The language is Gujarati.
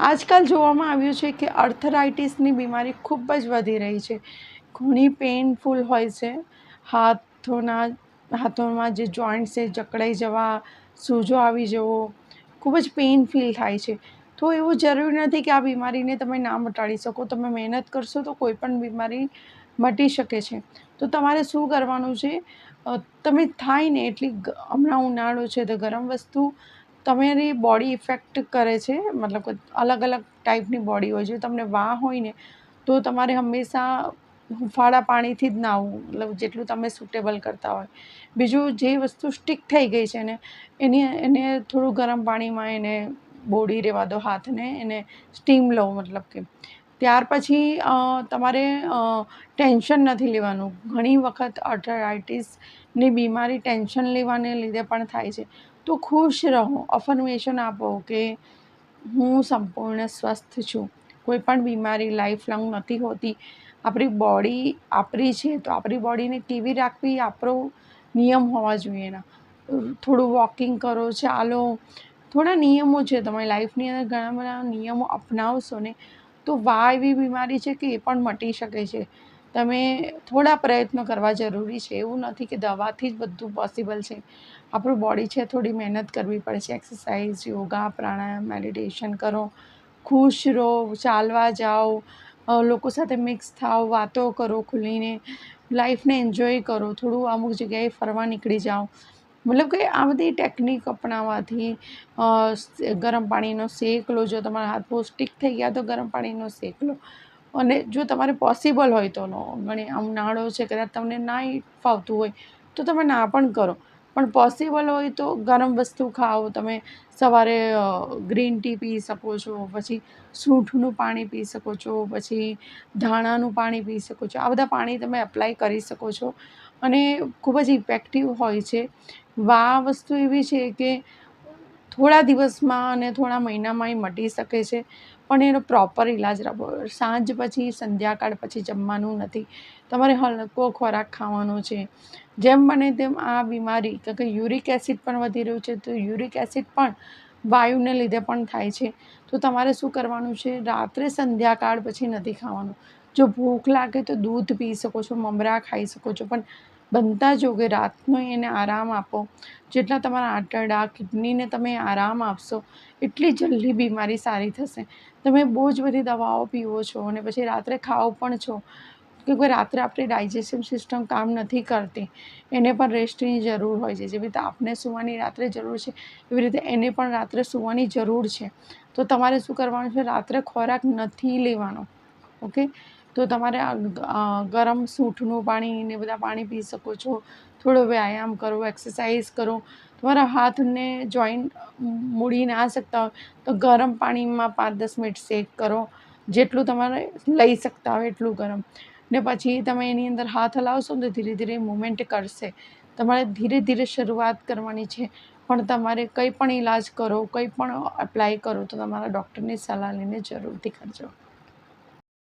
આજકાલ જોવામાં આવ્યું છે કે અર્થરાઇટિસની બીમારી ખૂબ જ વધી રહી છે. ઘણી પેઇનફુલ હોય છે. હાથોના, હાથોમાં જે જોઈન્ટ છે, જકડાઈ જવા, સોજો આવી જવો, ખૂબ જ પેઇન ફીલ થાય છે. તો એવું જરૂરી નથી કે આ બીમારીને તમે ના મટાડી શકો. તમે મહેનત કરશો તો કોઈ પણ બીમારી મટી શકે છે. તો તમારે શું કરવાનું છે? તમે થાય ને એટલી હમણાં ઉનાળો છે તો ગરમ વસ્તુ તમારી બોડી ઇફેક્ટ કરે છે? મતલબ કે અલગ અલગ ટાઈપની બોડી હોય છે. તમને વાહ હોય ને, તો તમારે હંમેશા હુંફાળા પાણીથી જ નાહવું મતલબ જેટલું તમે સુટેબલ કરતા હોય. બીજું જે વસ્તુ સ્ટીક થઈ ગઈ છે ને, એની, એને થોડું ગરમ પાણીમાં એને બોડી રહેવા દો હાથને, એને સ્ટીમ લો મતલબ કે. ત્યાર પછી તમારે ટેન્શન નથી લેવાનું. ઘણી વખત અર્થરાઇટિસની બીમારી ટેન્શન લેવાને લીધે પણ થાય છે. તો ખુશ રહો. અફર્મેશન આપો કે હું સંપૂર્ણ સ્વસ્થ છું. કોઈ પણ બીમારી લાઈફ લોંગ નથી હોતી. આપણી બોડી આપણી છે તો આપણી બોડીને કેવી રાખવી આપણો નિયમ હોવા જોઈએ એના. થોડું વોકિંગ કરો, ચાલો. થોડા નિયમો છે તમારી લાઈફની અંદર ઘણા બધા નિયમો અપનાવશો ને તો વા એવી બીમારી છે કે એ પણ મટી શકે છે. તમે થોડા પ્રયત્નો કરવા જરૂરી છે. એવું નથી કે દવાથી જ બધું પોસિબલ છે. આપણું બોડી છે, થોડી મહેનત કરવી પડશે. એક્સરસાઇઝ યોગા પ્રાણાયામ મેડિટેશન કરો. ખુશ રહો, ચાલવા જાઓ. લોકો સાથે મિક્સ થાઓ, વાતો કરો ખુલીને. લાઈફને એન્જોય કરો. થોડું અમુક જગ્યાએ ફરવા નીકળી જાઓ. મતલબ કે આ બધી ટેકનિક અપનાવવાથી ગરમ પાણીનો શેક લો. જો તમારા હાથ બહુ સ્ટીક થઈ ગયા તો ગરમ પાણીનો શેક લો. અને જો તમારે પોસિબલ હોય તો લો. આમ નાળો છે, કદાચ તમને ના ફાવતું હોય, તો તમે ના પણ કરો. પણ પોસિબલ હોય તો ગરમ વસ્તુ ખાઓ. તમે સવારે ગ્રીન ટી પી શકો છો, પછી સૂંઠનું પાણી પી શકો છો, પછી ધાણાનું પાણી પી શકો છો. આ બધા પાણી તમે એપ્લાય કરી શકો છો. અને ખૂબ જ ઇફેક્ટિવ હોય છે. વા વસ્તુ એવી છે કે થોડા દિવસમાં અને થોડા મહિનામાં એ મટી શકે છે. પણ એનો પ્રોપર ઇલાજ રાખવો. સાંજ પછી, સંધ્યાકાળ પછી જમવાનું નથી. તમારે હલકો ખોરાક ખાવાનો છે. જેમ બને તેમ આ બીમારી કારણ કે યુરિક એસિડ પણ વધી રહ્યું છે. તો યુરિક એસિડ પણ વાયુને લીધે પણ થાય છે. તો તમારે શું કરવાનું છે? રાત્રે સંધ્યાકાળ પછી નથી ખાવાનું. જો ભૂખ લાગે તો દૂધ પી શકો છો, મમરા ખાઈ શકો છો. પણ બનતા જો કે રાતનો એને આરામ આપો. જેટલા તમારા આંતરડા, કિડનીને તમે આરામ આપશો, એટલી જલ્દી બીમારી સારી થશે. તમે બહુ જ બધી દવાઓ પીવો છો અને પછી રાત્રે ખાઓ પણ છો. કે કોઈ રાત્રે આપણી ડાયજેશન સિસ્ટમ કામ નથી કરતી. એને પણ રેસ્ટની જરૂર હોય છે. જેવી રીતે આપને સૂવાની રાત્રે જરૂર છે, એવી રીતે એને પણ રાત્રે સૂવાની જરૂર છે. તો તમારે શું કરવાનું છે? રાત્રે ખોરાક નથી લેવાનો. ઓકે? તો તમારે ગરમ સૂંઠનું પાણી ને બધા પાણી પી શકો છો. થોડો વ્યાયામ કરો, એક્સરસાઇઝ કરો. તમારા હાથને જોઈન્ટ મૂડી ના શકતા હોય તો ગરમ પાણીમાં પાંચ દસ મિનિટ શેક કરો. જેટલું તમારે લઈ શકતા હોય એટલું ગરમ. ને પછી તમે એની અંદર હાથ હલાવશો તો ધીરે ધીરે મૂવમેન્ટ કરશે. તમારે ધીરે ધીરે શરૂઆત કરવાની છે. પણ તમારે કંઈ પણ ઈલાજ કરો, કંઈ પણ એપ્લાય કરો તો તમારા ડૉક્ટરની સલાહ લઈને જરૂરથી કરજો.